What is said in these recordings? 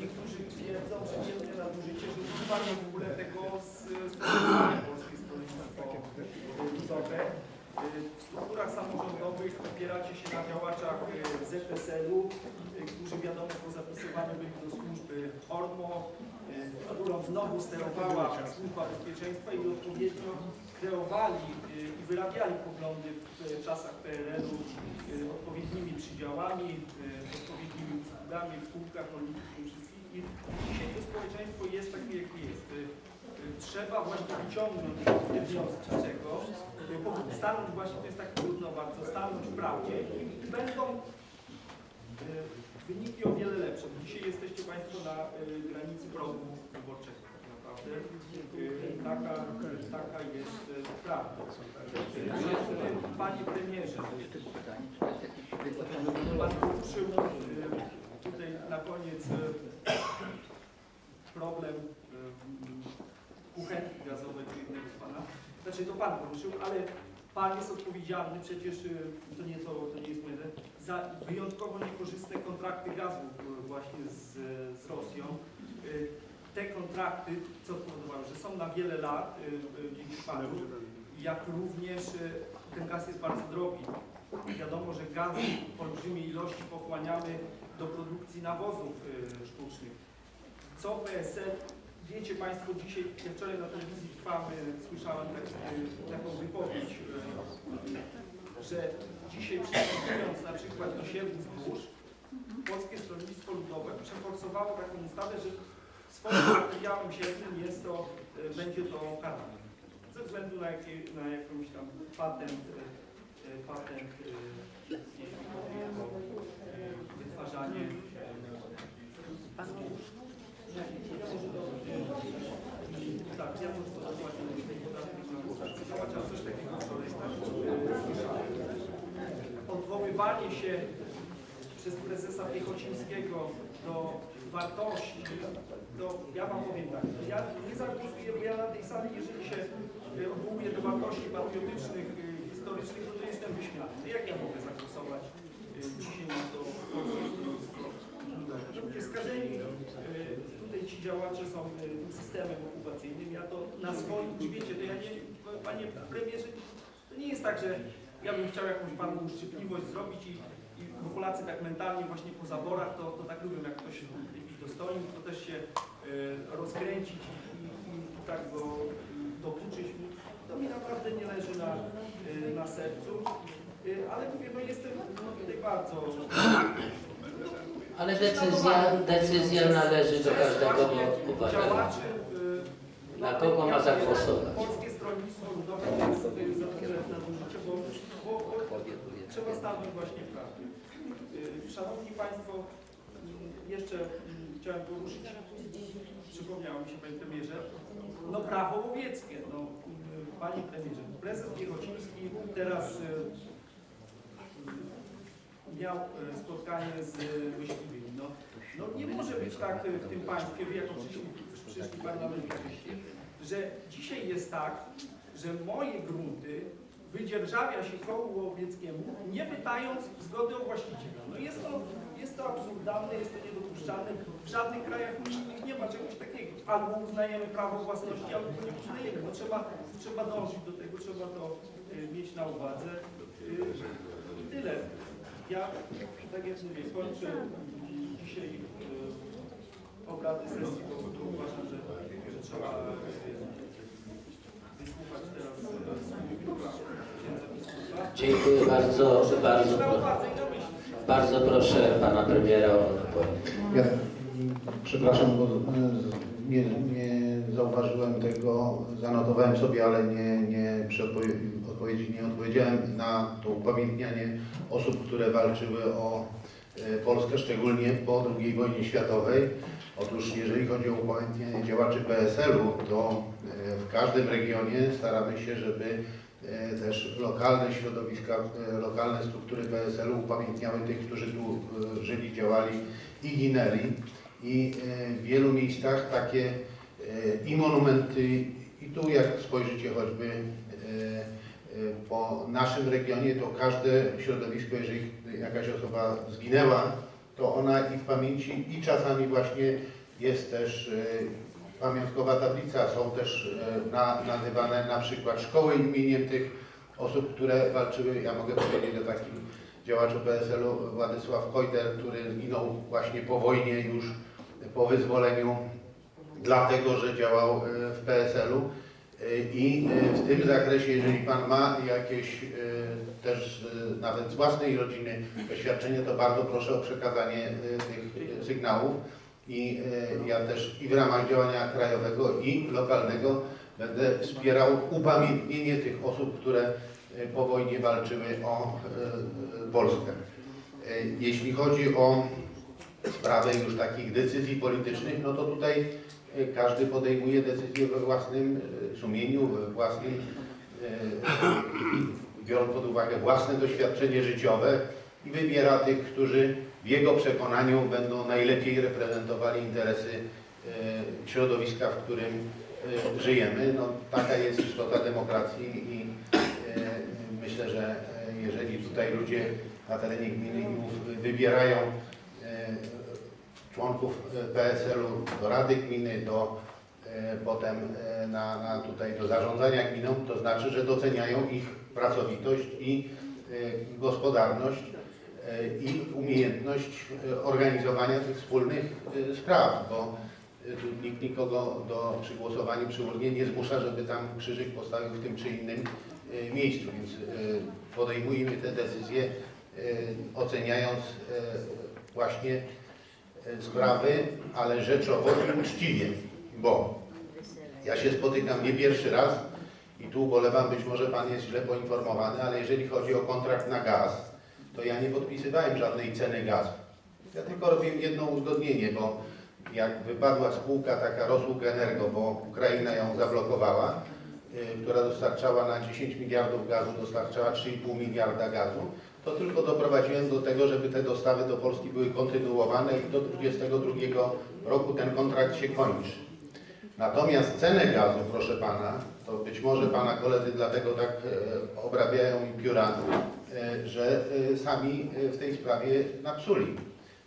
niektórzy twierdzą, że wielkie nadużycie, że używano w ogóle tego z stosowania Polskie Stronnictwo Ludowe. W strukturach samorządowych opieracie się na działaczach y, ZSL-u, y, którzy wiadomo po zapisywaniu byli do służby ORMO, y, którą znowu sterowała Służba Bezpieczeństwa i odpowiednio kreowali y, i wyrabiali poglądy w czasach PRL-u y, odpowiednimi przydziałami, y, odpowiednimi usługami w kółkach rolników i dzisiaj to społeczeństwo jest takie, jakie jest. Trzeba właśnie wyciągnąć wnioski z tego, stanąć właśnie, to jest tak trudno bardzo, stanąć w prawdzie i będą wyniki o wiele lepsze. Dzisiaj jesteście Państwo na granicy progu wyborczego naprawdę. Y, Taka, taka jest y, prawda. Y, Panie premierze, Pan poruszył y, tutaj na koniec y, problem y, kuchenki gazowej jednego z Pana. Znaczy to Pan poruszył, ale Pan jest odpowiedzialny przecież, y, to nie, to, to nie jest moje, za wyjątkowo niekorzystne kontrakty gazu y, właśnie z, z Rosją. Y, Te kontrakty, co spowodowały, że są na wiele lat y, y, dzięki Panu, jak również y, ten gaz jest bardzo drogi. Wiadomo, że gaz w olbrzymiej ilości pochłaniamy do produkcji nawozów y, sztucznych. Co PSL, wiecie Państwo dzisiaj, wczoraj na telewizji trwamy, słyszałem tak, y, taką wypowiedź, y, że dzisiaj przystępując na przykład do siewu zbóż, Polskie Stronnictwo Ludowe przeforsowało taką ustawę, że swoim materiałem siewnym jest to, y, będzie to karane. Ze względu na, jakie, na jakąś tam patent, y, y, patent, wytwarzanie tak, ja może to dokładnie zobaczyłem coś takiego wczoraj. Odwoływanie się przez prezesa Piechocińskiego do wartości, to ja wam powiem tak, ja nie zagłosuję, bo ja na tej sali, jeżeli się y, odwołuję do wartości patriotycznych, y, historycznych, no to jestem wyśmiany. Jak ja mogę zagłosować dzisiaj to stronnictwo? Ludzie skażeni, y, tutaj ci działacze są tym systemem okupacyjnym, ja to na swoim, wiecie, to ja nie, panie premierze, to nie jest tak, że ja bym chciał jakąś panu uszczypliwość zrobić i, i Polacy tak mentalnie właśnie po zaborach, to, to tak lubią, jak ktoś dostojnik, to też się y, rozkręcić i, i, i tak go dokuczyć. To mi naprawdę nie leży na, y, na sercu, y, ale mówię, no jestem no, tutaj bardzo Ale decyzja, decyzja należy do każdego obywatela. Na kogo ma zagłosować? Polskie Stronnictwo Ludowe jest sobie za duże nadużycie, bo, bo, bo trzeba stanąć właśnie w prawdzie. Szanowni Państwo, y, jeszcze chciałem poruszyć, przypomniało mi się Panie Premierze, no prawo łowieckie, no Panie Premierze, prezes Piechociński teraz y, miał e, spotkanie z e, myśliwymi. No, no nie może być tak e, w tym państwie, wy jako przyszli, przyszli parlamentarzyści, że dzisiaj jest tak, że moje grunty wydzierżawia się kołu łowieckiemu, nie pytając zgody o właściciela. No jest to, jest to absurdalne, jest to niedopuszczalne. W żadnych krajach unijnych nie ma czegoś takiego. Albo uznajemy prawo własności, albo nie uznajemy. No trzeba, trzeba dążyć do tego, trzeba to e, mieć na uwadze. I tyle. Ja, tak jak mówię, kończę dzisiaj e, obrady sesji, bo, bo uważam, że, że trzeba wysłuchać teraz księdza biskupa. Dziękuję bardzo, bardzo, bardzo proszę pana premiera o odpowiedź. Ja przepraszam, bo e, nie, nie zauważyłem tego, zanotowałem sobie, ale nie, nie przy odpowie- odpowiedzi nie odpowiedziałem na to upamiętnianie osób, które walczyły o e, Polskę, szczególnie po II wojnie światowej. Otóż jeżeli chodzi o upamiętnianie działaczy PSL-u, to e, w każdym regionie staramy się, żeby też lokalne środowiska, e, lokalne struktury PSL-u upamiętniały tych, którzy tu e, żyli, działali i ginęli. I e, w wielu miejscach takie e, i monumenty, i tu jak spojrzycie choćby e, e, po naszym regionie, to każde środowisko, jeżeli jakaś osoba zginęła, to ona i w pamięci i czasami właśnie jest też e, pamiątkowa tablica, są też e, na, nazywane na przykład szkoły imieniem tych osób, które walczyły. Ja mogę powiedzieć o takim działaczu PSL-u Władysław Kojder, który zginął właśnie po wojnie już po wyzwoleniu, dlatego że działał e, w PSL-u. E, I w tym zakresie, jeżeli Pan ma jakieś też nawet z własnej rodziny doświadczenie, to bardzo proszę o przekazanie tych sygnałów. I e, ja też i w ramach działania krajowego i lokalnego będę wspierał upamiętnienie tych osób, które e, po wojnie walczyły o e, Polskę. Jeśli chodzi o sprawę już takich decyzji politycznych, no to tutaj każdy podejmuje decyzję we własnym sumieniu, we własnym, biorąc pod uwagę własne doświadczenie życiowe i wybiera tych, którzy w jego przekonaniu będą najlepiej reprezentowali interesy e, środowiska, w którym e, żyjemy. No, taka jest istota demokracji i e, myślę, że jeżeli tutaj ludzie na terenie gminy wybierają członków PSL-u do Rady Gminy, do potem na, na tutaj do zarządzania gminą, to znaczy, że doceniają ich pracowitość i gospodarność i umiejętność e, organizowania tych wspólnych e, spraw, bo e, tu nikt nikogo do przy głosowaniu przy urnie nie zmusza, żeby tam krzyżyk postawił w tym czy innym e, miejscu, więc e, podejmujemy te decyzje e, oceniając e, właśnie e, sprawy, ale rzeczowo i uczciwie, bo ja się spotykam nie pierwszy raz i tu ubolewam, być może Pan jest źle poinformowany, ale jeżeli chodzi o kontrakt na gaz, to ja nie podpisywałem żadnej ceny gazu. Ja tylko robiłem jedno uzgodnienie, bo jak wypadła spółka taka Rosług Energo, bo Ukraina ją zablokowała, y, która dostarczała na 10 miliardów gazu, dostarczała 3,5 miliarda gazu, to tylko doprowadziłem do tego, żeby te dostawy do Polski były kontynuowane i do 2022 roku ten kontrakt się kończy. Natomiast cenę gazu, proszę Pana, to być może Pana koledzy dlatego tak e, obrabiają mi pióra, że e, sami e, w tej sprawie napsuli.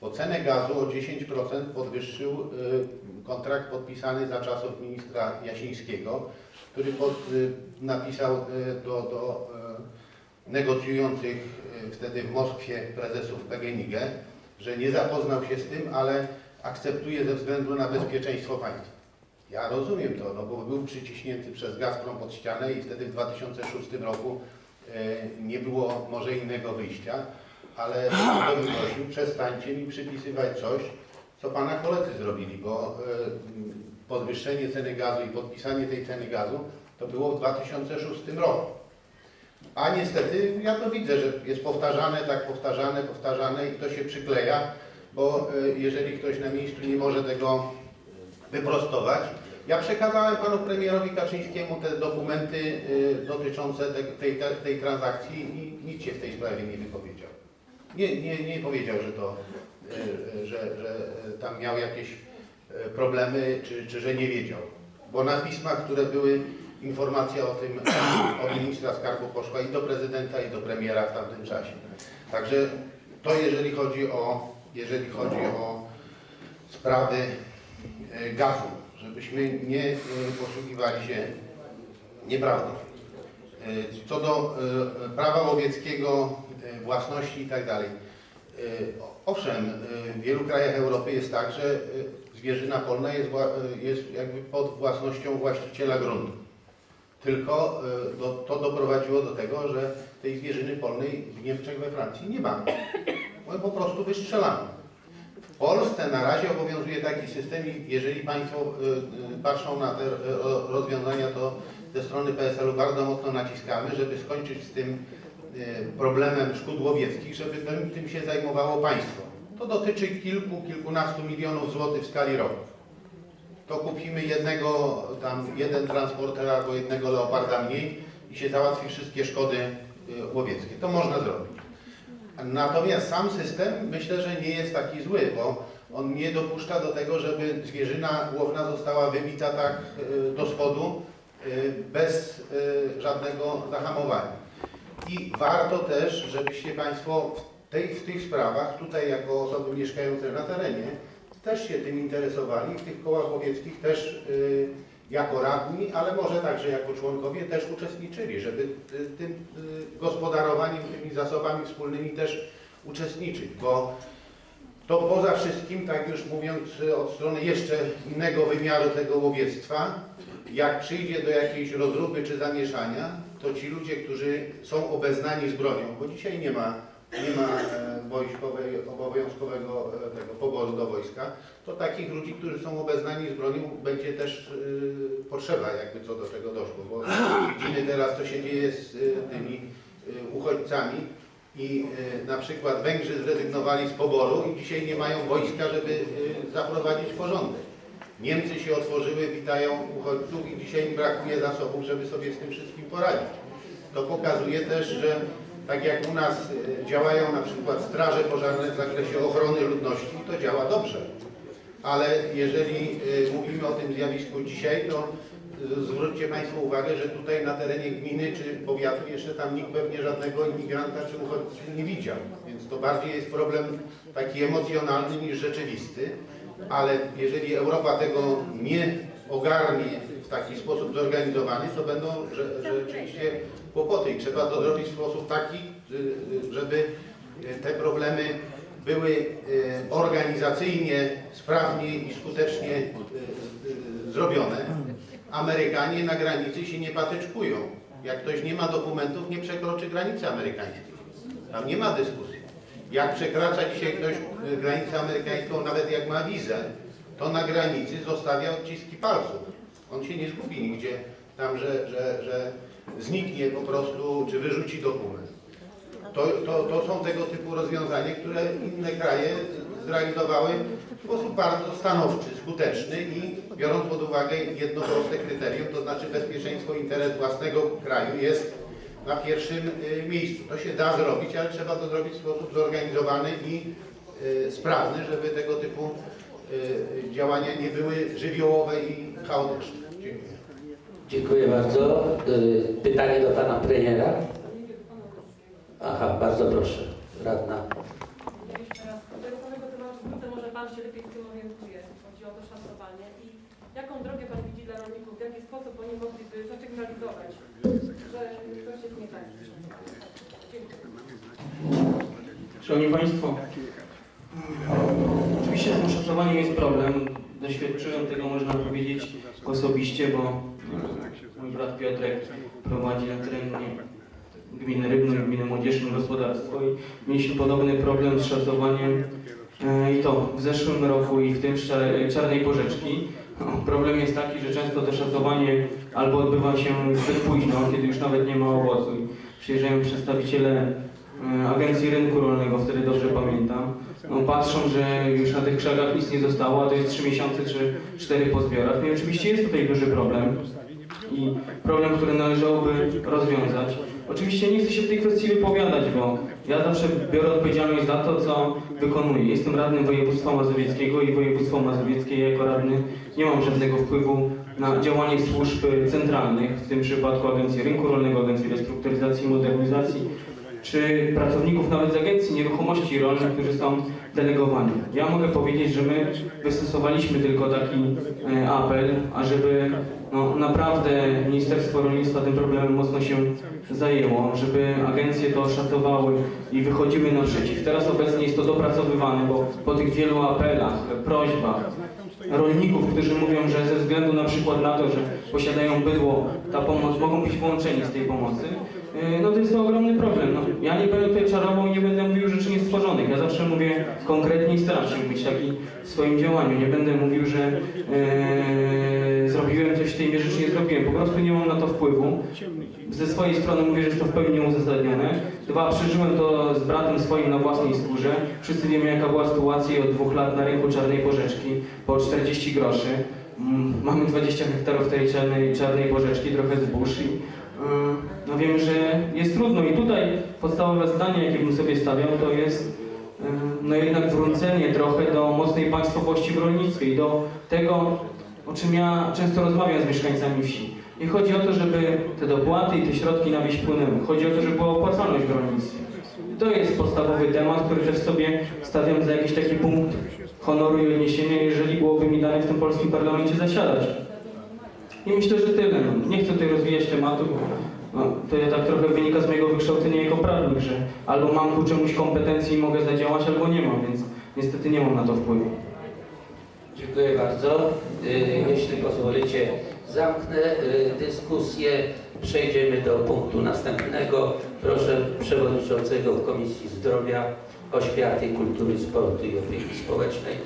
Bo cenę gazu o 10% podwyższył e, kontrakt podpisany za czasów ministra Jasińskiego, który pod, e, napisał e, do, do e, negocjujących e, wtedy w Moskwie prezesów PGNiG, że nie zapoznał się z tym, ale akceptuje ze względu na bezpieczeństwo państwa. Ja rozumiem to, no bo był przyciśnięty przez Gazprom pod ścianę i wtedy w 2006 roku e, nie było może innego wyjścia, ale to bym prosił, przestańcie mi przypisywać coś, co Pana koledzy zrobili, bo e, podwyższenie ceny gazu i podpisanie tej ceny gazu to było w 2006 roku. A niestety ja to widzę, że jest powtarzane, tak powtarzane, powtarzane i to się przykleja, bo e, jeżeli ktoś na miejscu nie może tego wyprostować. Ja przekazałem panu premierowi Kaczyńskiemu te dokumenty y, dotyczące te, tej, tej, transakcji i nic się w tej sprawie nie wypowiedział. Nie, nie, nie powiedział, że to, y, y, że, że tam miał jakieś y, problemy, czy, czy że nie wiedział. Bo na pismach, które były, informacja o tym od ministra skarbu poszła i do prezydenta, i do premiera w tamtym czasie. Także to jeżeli chodzi o, jeżeli chodzi o sprawy gazu, żebyśmy nie e, posługiwali się nieprawdą. E, Co do e, prawa łowieckiego, własności i tak Owszem, w wielu krajach Europy jest tak, że zwierzyna polna jest, jest jakby pod własnością właściciela gruntu. Tylko do, to doprowadziło do tego, że tej zwierzyny polnej w Niemczech, we Francji nie ma. Bo po prostu wystrzelano. Polsce na razie obowiązuje taki system i jeżeli Państwo y, y, patrzą na te y, ro- rozwiązania, to ze strony PSL-u bardzo mocno naciskamy, żeby skończyć z tym problemem szkód łowieckich, żeby tym, tym się zajmowało państwo. To dotyczy kilku, kilkunastu milionów złotych w skali roku. To kupimy jednego, tam jeden transporter albo jednego leoparda mniej i się załatwi wszystkie szkody łowieckie. To można zrobić. Natomiast sam system myślę, że nie jest taki zły, bo on nie dopuszcza do tego, żeby zwierzyna łowna została wybita tak y, do spodu y, bez y, żadnego zahamowania. I warto też, żebyście Państwo tej, w tych sprawach, tutaj jako osoby mieszkające na terenie, też się tym interesowali, w tych kołach łowieckich też jako radni, ale może także jako członkowie też uczestniczyli, żeby y, tym y, gospodarowaniem tymi zasobami wspólnymi też uczestniczyć, bo to poza wszystkim, tak już mówiąc y, od strony jeszcze innego wymiaru tego łowiectwa, jak przyjdzie do jakiejś rozruby czy zamieszania, to ci ludzie, którzy są obeznani z bronią, bo dzisiaj nie ma, nie ma e, wojskowej, obowiązkowego e, tego poboru do wojska, to takich ludzi, którzy są obeznani z bronią, będzie też y, potrzeba, jakby co do tego doszło, bo widzimy teraz, co się dzieje z y, tymi y, uchodźcami i y, na przykład Węgrzy zrezygnowali z poboru i dzisiaj nie mają wojska, żeby y, zaprowadzić porządek. Niemcy się otworzyły, witają uchodźców i dzisiaj brakuje zasobów, żeby sobie z tym wszystkim poradzić. To pokazuje też, że tak jak u nas y, działają na przykład straże pożarne w zakresie ochrony ludności, to działa dobrze. Ale jeżeli y, mówimy o tym zjawisku dzisiaj, to y, zwróćcie Państwo uwagę, że tutaj na terenie gminy czy powiatu jeszcze tam nikt pewnie żadnego imigranta czy uchodźcy nie widział. Więc to bardziej jest problem taki emocjonalny niż rzeczywisty. Ale jeżeli Europa tego nie ogarnie w taki sposób zorganizowany, to będą rzeczywiście kłopoty i trzeba to zrobić w sposób taki, y, y, żeby y, te problemy były organizacyjnie, sprawnie i skutecznie zrobione. Amerykanie na granicy się nie patyczkują. Jak ktoś nie ma dokumentów, nie przekroczy granicy amerykańskiej. Tam nie ma dyskusji. Jak przekracza dzisiaj ktoś granicę amerykańską, nawet jak ma wizę, to na granicy zostawia odciski palców. On się nie zgubi nigdzie tam, że, że, że zniknie po prostu, czy wyrzuci dokument. To, to, to są tego typu rozwiązania, które inne kraje zrealizowały w sposób bardzo stanowczy, skuteczny i biorąc pod uwagę jedno proste kryterium, to znaczy bezpieczeństwo, interes własnego kraju jest na pierwszym y, miejscu. To się da zrobić, ale trzeba to zrobić w sposób zorganizowany i y, sprawny, żeby tego typu y, działania nie były żywiołowe i chaotyczne. Dziękuję. Bardzo. Y, Pytanie do pana premiera. Aha, bardzo proszę. Radna. Jeszcze raz, do tego samego tematu wrócę, może Pan się lepiej w tym orientuje. Chodzi o to szacowanie. I jaką drogę Pan widzi dla rolników? W jaki sposób oni mogliby zasygnalizować, że coś jest nie tak? Dziękuję. Szanowni Państwo, oczywiście z tym szacowaniem jest problem. Doświadczyłem tego, można powiedzieć, osobiście, bo Piotrek prowadzi na terenie gminy Rybnej, gminy Młodzieżnej gospodarstwo i mieliśmy podobny problem z szacowaniem e, i to w zeszłym roku i w tym Czarnej Porzeczki. No, Problem jest taki, że często to szacowanie albo odbywa się zbyt późno, kiedy już nawet nie ma owocu. Przyjeżdżają przedstawiciele e, Agencji Rynku Rolnego, wtedy dobrze pamiętam. No, patrzą, że już na tych krzakach nic nie zostało, a to jest 3 miesiące czy 4 po zbiorach. No i oczywiście jest tutaj duży problem i problem, który należałoby rozwiązać. Oczywiście nie chcę się w tej kwestii wypowiadać, bo ja zawsze biorę odpowiedzialność za to, co wykonuję. Jestem radnym województwa mazowieckiego i województwo mazowieckie jako radny nie mam żadnego wpływu na działanie służb centralnych, w tym przypadku Agencji Rynku Rolnego, Agencji Restrukturyzacji i Modernizacji, czy pracowników nawet z Agencji Nieruchomości Rolnych, którzy są delegowani. Ja mogę powiedzieć, że my wystosowaliśmy tylko taki e, apel, ażeby no, naprawdę Ministerstwo Rolnictwa tym problemem mocno się zajęło, żeby agencje to szacowały i wychodziły naprzeciw. Teraz obecnie jest to dopracowywane, bo po tych wielu apelach, prośbach rolników, którzy mówią, że ze względu na przykład na to, że posiadają bydło, ta pomoc mogą być wyłączeni z tej pomocy, no to jest to ogromny problem. No, ja nie będę tutaj czarował i nie będę mówił rzeczy niestworzonych. Ja zawsze mówię konkretnie i staram się być taki w swoim działaniu. Nie będę mówił, że yy, zrobiłem coś w tej mierze, czy nie zrobiłem. Po prostu nie mam na to wpływu. Ze swojej strony mówię, że jest to w pełni uzasadnione. Dwa, przeżyłem to z bratem swoim na własnej skórze. Wszyscy wiemy, jaka była sytuacja od dwóch lat na rynku czarnej porzeczki po 40 groszy. Mm, Mamy 20 hektarów tej czarnej, czarnej porzeczki, trochę zbóż i mm, no wiemy, że jest trudno. I tutaj podstawowe zdanie, jakie bym sobie stawiał, to jest mm, no jednak wrócenie trochę do mocnej państwowości w rolnictwie i do tego, o czym ja często rozmawiam z mieszkańcami wsi. Nie chodzi o to, żeby te dopłaty i te środki na wieś płynęły. Chodzi o to, żeby była opłacalność w rolnictwie. to jest podstawowy temat, który też sobie stawiam za jakiś taki punkt honoru i odniesienia, jeżeli byłoby mi dane w tym polskim parlamencie zasiadać. I myślę, że tyle. No, nie chcę tutaj rozwijać tematu, bo no, to ja tak trochę wynika z mojego wykształcenia jako prawnik, że albo mam ku czemuś kompetencji i mogę zadziałać, albo nie mam, więc niestety nie mam na to wpływu. Dziękuję bardzo. Y, Jeśli pozwolicie, zamknę y, dyskusję. Przejdziemy do punktu następnego. Proszę Przewodniczącego Komisji Zdrowia, Oświaty, Kultury, Sportu i Opieki Społecznej